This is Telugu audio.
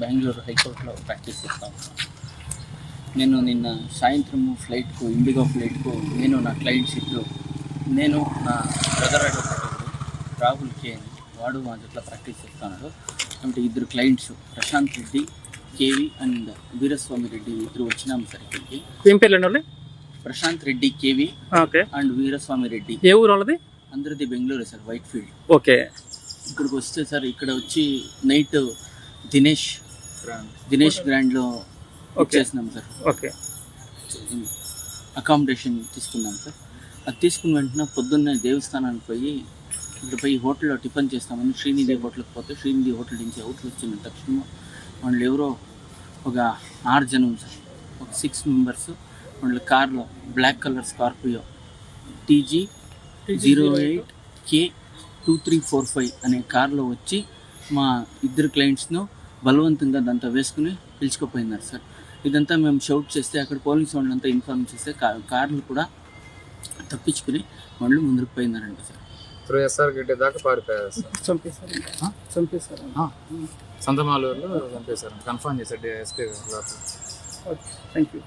బెంగళూరు హైకోర్టులో ప్రాక్టీస్ చేస్తా. ఉన్నాను నేను నిన్న సాయంత్రం ఫ్లైట్కు ఇండిగో ఫ్లైట్కు నేను నా క్లయింట్స్ ఇద్దరు నేను నా బ్రదర్ అడ్వకేట్ రాహుల్ కే అని వాడు మా జట్ల ప్రాక్టీస్ చేస్తున్నాడు. అంటే ఇద్దరు clients Prashant Reddy KV and Veeraswamy Reddy ఇద్దరు వచ్చినాం సార్ ఇక్కడికి ఏం పేర్లు అండి వాళ్ళు? Prashant Reddy KV okay. And Veeraswamy Reddy. ఏ ఊరు వాళ్ళది? అందరిది Bengaluru sir Whitefield okay. ఇక్కడికి వస్తే సార్ ఇక్కడ వచ్చి నైట్ దినేష్ దినేష్ గ్రాండ్లో ఓకే చేసినాం సార్. ఓకే అకామిడేషన్ తీసుకున్నాం సార్. అది తీసుకున్న వెంటనే పొద్దున్నే దేవస్థానానికి పోయి ఇక్కడ పోయి హోటల్లో టిఫిన్ చేస్తామని శ్రీనిధి హోటల్కి పోతే శ్రీనిధి హోటల్ నుంచి అవుట్ వచ్చిన తక్షణం వాళ్ళు ఎవరో ఒక ఆరు జనం సార్ ఒక సిక్స్ మెంబర్స్ వాళ్ళు కార్లో black colour Scorpio TG zero eight K two three four five అనే కార్లో వచ్చి మా ఇద్దరు క్లయింట్స్ను బలవంతంగా దాంతో వేసుకుని పిలుచుకుపోయినారు సార్. ఇదంతా మేము షౌట్ చేస్తే అక్కడ పోలీస్ వాళ్ళంతా ఇన్ఫార్మ్ చేస్తే కార్లు కూడా తప్పించుకుని వాళ్ళు ముందుకు పోయినారంట సార్. త్రూ ఎస్ఆర్ గడ్డి దాకా పారిపోయారు సార్. చంపేశారు చంపేశారు సంతమాలూరులో చంపేశారు కన్ఫర్మ్ చేశారు ఎస్పీ థ్యాంక్ యూ